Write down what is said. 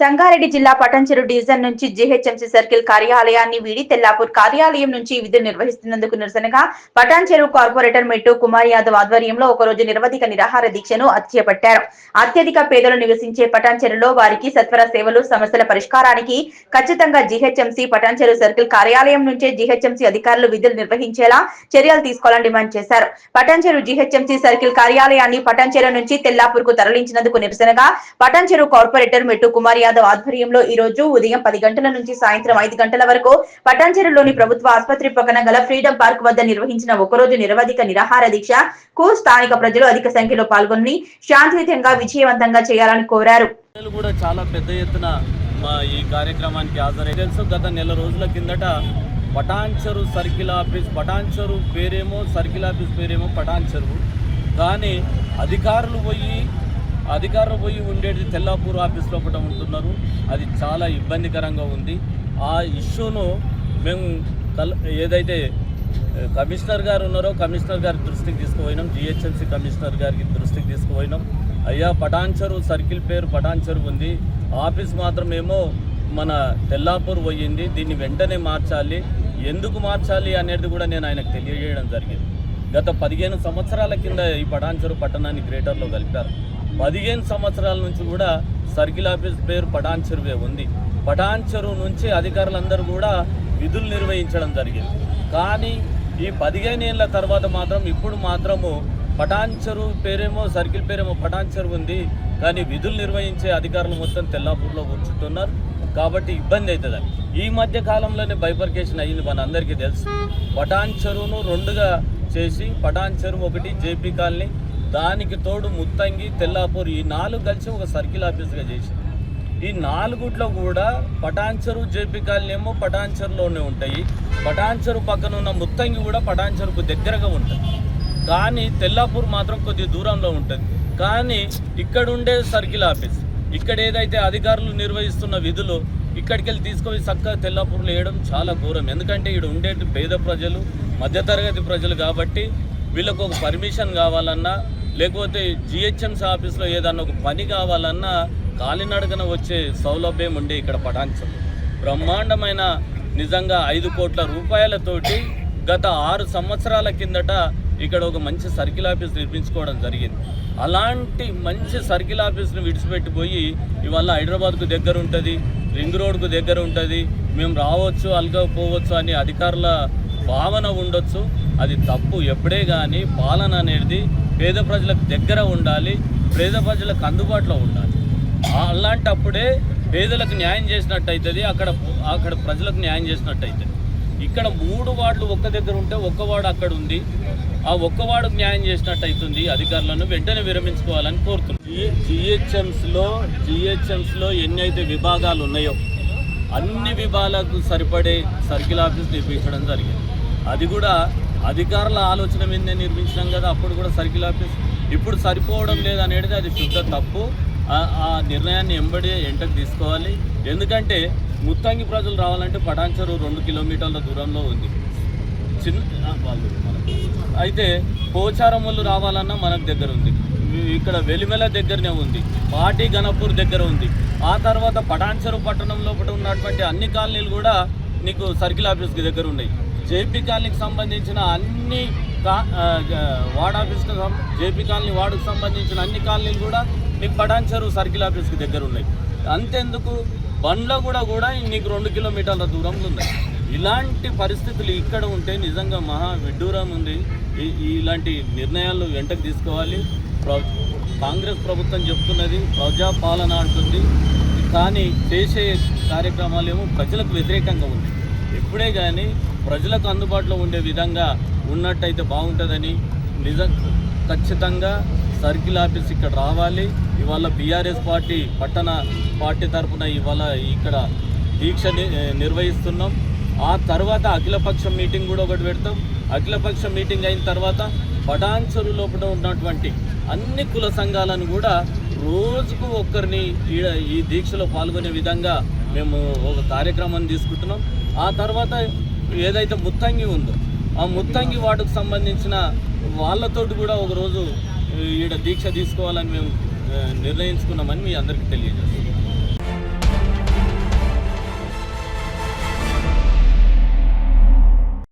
సంగారెడ్డి జిల్లా పటంచెరు డివిజన్ నుంచి GHMC circle కార్యాలయాన్ని వీడి తెల్లాపూర్ కార్యాలయం నుంచి విధులు నిర్వహిస్తున్నందుకు నిరసనగా పటాన్చెరు కార్పొరేటర్ మెట్టు కుమార్ యాదవ్ ఆధ్వర్యంలో ఒకరోజు నిరవధిక నిరాహార దీక్షను చేపట్టారు అత్యధిక పేదలు నివసించే పటాన్చెరులో వారికి సత్వర సేవలు సమస్యల పరిష్కారానికి ఖచ్చితంగా జీహెచ్ఎంసీ పటాన్చెరు సర్కిల్ కార్యాలయం నుంచే జీహెచ్ఎంసీ అధికారులు విధులు నిర్వహించేలా చర్యలు తీసుకోవాలని డిమాండ్ చేశారు. పటాన్చెరు జీహెచ్ఎంసీ సర్కిల్ కార్యాలయాన్ని పటాన్చెరు నుంచి తెల్లాపూర్కు తరలించినందుకు నిరసనగా పటాన్చెరు కార్పొరేటర్ మెట్టు కుమార్ యాదవ్ ఆధ్వర్యంలో ఈ రోజు ఉదయం పది గంటల నుంచి సాయంత్రం ఐదు గంటల వరకు పటాన్చెరులోని ప్రభుత్వ ఆసుపత్రి పక్కన గల ఫ్రీడమ్ పార్క్ వద్ద నిర్వహించిన ఒకరోజు నిరవధిక నిరాహార దీక్ష కు స్థానిక ప్రజలు అధిక సంఖ్యలో పాల్గొని శాంతియుతంగా విజయవంతంగా చేయాలని కోరారు. కూడా చాలా పెద్ద ఎత్తున మా ఈ కార్యక్రమానికి హాజరై తెలుసు గత నెల రోజుల కిందట పటాన్చెరు సర్కిల్ ఆఫీస్ పటాన్చెరు పేరేమో సర్కిల్ ఆఫీస్ పేరేమో పటాన్చెరు. కానీ అధికారులు పోయి అధికారులు పోయి ఉండేది తెల్లాపూర్ ఆఫీస్ లోపల ఉంటున్నారు. అది చాలా ఇబ్బందికరంగా ఉంది. ఆ ఇష్యూను మేము కల్ ఏదైతే కమిషనర్ గారు ఉన్నారో కమిషనర్ గారి దృష్టికి తీసుకుపోయినాం. జిహెచ్ఎంసీ కమిషనర్ గారికి దృష్టికి తీసుకుపోయినాం. అయ్యా పటాన్చరు సర్కిల్ పేరు పటాన్చరు ఉంది. ఆఫీస్ మాత్రమేమో మన తెల్లాపూర్ పోయింది. దీన్ని వెంటనే మార్చాలి. ఎందుకు మార్చాలి అనేది కూడా నేను ఆయనకు తెలియజేయడం జరిగింది. గత పదిహేను సంవత్సరాల కింద ఈ పటాన్చరు పట్టణాన్ని గ్రేటర్లో కలిపారు. పదిహేను సంవత్సరాల నుంచి కూడా సర్కిల్ ఆఫీస్ పేరు పటాన్చెరువే ఉంది. పటాన్చెరు నుంచి అధికారులందరూ కూడా విధులు నిర్వహించడం జరిగింది. కానీ ఈ పదిహేను ఏళ్ళ తర్వాత మాత్రం ఇప్పుడు మాత్రము పటాన్చెరు పేరేమో సర్కిల్ పేరేమో పటాన్చెరు ఉంది. కానీ విధులు నిర్వహించే అధికారులు మొత్తం తెల్లాపూర్లో కూర్చుంటున్నారు. కాబట్టి ఇబ్బంది అవుతుంది. ఈ మధ్య కాలంలోనే బైపర్కేషన్ అయ్యింది మన అందరికీ తెలుసు. పటాన్ చెరువును రెండుగా చేసి పటాన్ చెరువు ఒకటి జేపీ కాలనీ దానికి తోడు ముత్తంగి తెల్లాపూర్ ఈ నాలుగు కలిసి ఒక సర్కిల్ ఆఫీస్గా చేసింది. ఈ నాలుగుట్లో కూడా పటాన్చెరు జేపీ కాలనీ ఏమో పటాన్చెరులోనే ఉంటాయి. పటాన్చెరు పక్కన ఉన్న ముత్తంగి కూడా పటాన్చెరుకు దగ్గరగా ఉంటుంది. కానీ తెల్లాపూర్ మాత్రం కొద్ది దూరంలో ఉంటుంది. కానీ ఇక్కడ ఉండే సర్కిల్ ఆఫీస్ ఇక్కడ ఏదైతే అధికారులు నిర్వహిస్తున్న విధులు ఇక్కడికి వెళ్ళి తీసుకొని చక్కగా తెల్లాపూర్లో వేయడం చాలా ఘోరం. ఎందుకంటే ఇక్కడ ఉండే పేద ప్రజలు మధ్యతరగతి ప్రజలు కాబట్టి వీళ్ళకు ఒక పర్మిషన్ కావాలన్నా లేకపోతే జిహెచ్ఎంసీ ఆఫీస్లో ఏదన్నా ఒక పని కావాలన్నా కాలినడకన వచ్చే సౌలభ్యం ఉండే ఇక్కడ పటాంచం బ్రహ్మాండమైన నిజంగా ఐదు కోట్ల రూపాయలతోటి గత ఆరు సంవత్సరాల కిందట ఇక్కడ ఒక మంచి సర్కిల్ ఆఫీస్ నిర్మించుకోవడం జరిగింది. అలాంటి మంచి సర్కిల్ ఆఫీస్ని విడిచిపెట్టిపోయి ఇవాళ హైదరాబాద్కు దగ్గర ఉంటుంది రింగ్ రోడ్కు దగ్గర ఉంటుంది మేము రావచ్చు అల్గా పోవచ్చు అని అధికారుల భావన ఉండొచ్చు. అది తప్పు ఎప్పుడే కానీ పాలన అనేది పేద ప్రజలకు దగ్గర ఉండాలి పేద ప్రజలకు అందుబాటులో ఉండాలి. అలాంటప్పుడే పేదలకు న్యాయం చేసినట్టు అవుతుంది అక్కడ అక్కడ ప్రజలకు న్యాయం చేసినట్టు అవుతుంది ఇక్కడ మూడు వార్డులు ఒక్క దగ్గర ఉంటే ఒక్క వార్డు అక్కడ ఉంది. ఆ ఒక్క వార్డుకు న్యాయం చేసినట్టు అవుతుంది అధికారులను వెంటనే విరమించుకోవాలని కోరుతున్నాం. జిహెచ్ఎంస్లో జిహెచ్ఎంస్లో ఎన్ని అయితే విభాగాలు ఉన్నాయో అన్ని విభాగాలకు సరిపడే సర్కిల్ ఆఫీస్ నిర్మించడం జరిగింది. అది కూడా అధికారుల ఆలోచన మీదనే నిర్మించినాం కదా అప్పుడు కూడా సర్కిల్ ఆఫీస్. ఇప్పుడు సరిపోవడం లేదనేది అది శుద్ధ తప్పు. ఆ- నిర్ణయాన్ని ఎంబడి ఎంటకు తీసుకోవాలి. ఎందుకంటే ముత్తంగి ప్రజలు రావాలంటే పటాన్చెరు రెండు కిలోమీటర్ల దూరంలో ఉంది. చిన్న వాళ్ళు అయితే పోచారములు రావాలన్నా మనకు దగ్గర ఉంది. ఇక్కడ వెలిమెల దగ్గరనే ఉంది. పాటి గణపూర్ దగ్గర ఉంది. ఆ తర్వాత పటాన్చెరు పట్టణం లోపల ఉన్నటువంటి అన్ని కాలనీలు కూడా నీకు సర్కిల్ ఆఫీస్కి దగ్గర ఉన్నాయి. జేపీ కాలనీకి సంబంధించిన అన్ని కా వార్డ్ ఆఫీస్కి జేపీ కాలనీ వార్డుకు సంబంధించిన అన్ని కాలనీలు కూడా నీకు పటాన్చెరు సర్కిల్ ఆఫీస్కి దగ్గర ఉన్నాయి. అంతెందుకు బండ్ల కూడా కూడా నీకు రెండు కిలోమీటర్ల దూరంలో ఉన్నాయి. ఇలాంటి పరిస్థితులు ఇక్కడ ఉంటే నిజంగా మహా విడ్డూరం ఉంది. ఈ- ఇలాంటి నిర్ణయాలు వెంటకు తీసుకోవాలి. ప్ర- కాంగ్రెస్ ప్రభుత్వం చెప్తున్నది ప్రజాపాలన అంటుంది. కానీ చేసే కార్యక్రమాలు ఏమో ప్రజలకు వ్యతిరేకంగా ఉంది ఎప్పుడే కానీ ప్రజలకు అందుబాటులో ఉండే విధంగా ఉన్నట్టయితే బాగుంటుందని నిజం. ఖచ్చితంగా సర్కిల్ ఆఫీస్ ఇక్కడ రావాలి. ఇవాళ బీఆర్ఎస్ పార్టీ పట్టణ పార్టీ తరఫున ఇవాళ ఇక్కడ దీక్ష ని- నిర్వహిస్తున్నాం. ఆ తర్వాత అఖిలపక్షం మీటింగ్ కూడా ఒకటి పెడతాం. అఖిలపక్ష మీటింగ్ అయిన తర్వాత పటాన్సరు లోపల ఉన్నటువంటి అన్ని కుల సంఘాలను కూడా రోజుకు ఒక్కరిని ఈ దీక్షలో పాల్గొనే విధంగా మేము ఒక కార్యక్రమాన్ని తీసుకుంటున్నాం. ఆ తర్వాత ఏదైతే ముత్తంగి ఉందో ఆ ముత్తంగి వాటికి సంబంధించిన వాళ్ళతోటి కూడా ఒకరోజు ఈడ దీక్ష తీసుకోవాలని మేము నిర్ణయించుకున్నామని మీ అందరికీ తెలియజేస్తాం